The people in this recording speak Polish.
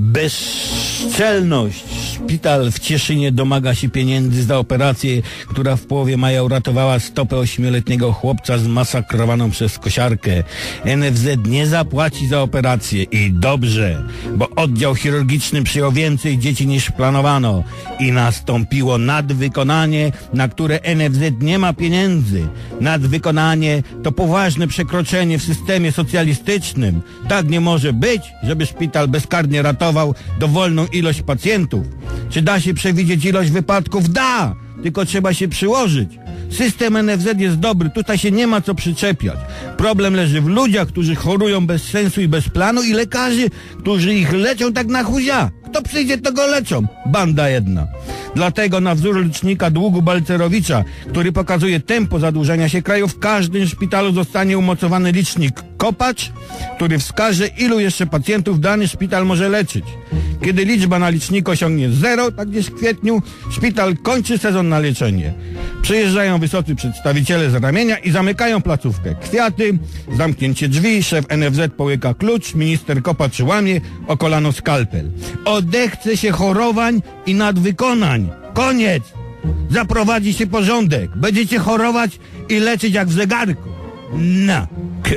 Bezczelność. Szpital w Cieszynie domaga się pieniędzy za operację, która w połowie maja uratowała stopę ośmioletniego chłopca zmasakrowaną przez kosiarkę. NFZ nie zapłaci za operację i dobrze, bo oddział chirurgiczny przyjął więcej dzieci niż planowano i nastąpiło nadwykonanie, na które NFZ nie ma pieniędzy. Nadwykonanie to poważne przekroczenie w systemie socjalistycznym. Tak nie może być, żeby szpital bezkarnie ratował dowolną ilość pacjentów. Czy da się przewidzieć ilość wypadków? Da! Tylko trzeba się przyłożyć. System NFZ jest dobry, tutaj się nie ma co przyczepiać. Problem leży w ludziach, którzy chorują bez sensu i bez planu i lekarzy, którzy ich leczą tak na chuzia. Kto przyjdzie, to go leczą. Banda jedna. Dlatego na wzór licznika długu Balcerowicza, który pokazuje tempo zadłużenia się kraju, w każdym szpitalu zostanie umocowany licznik kopacz, który wskaże, ilu jeszcze pacjentów dany szpital może leczyć. Kiedy liczba na liczniku osiągnie zero, tak gdzieś w kwietniu, szpital kończy sezon na leczenie. Przyjeżdżają wysocy przedstawiciele z ramienia i zamykają placówkę. Kwiaty, zamknięcie drzwi, szef NFZ połyka klucz, minister Kopacz łamie o kolano skalpel. Odechce się chorowań i nadwykonań. Koniec! Zaprowadzi się porządek. Będziecie chorować i leczyć jak w zegarku. Na. K-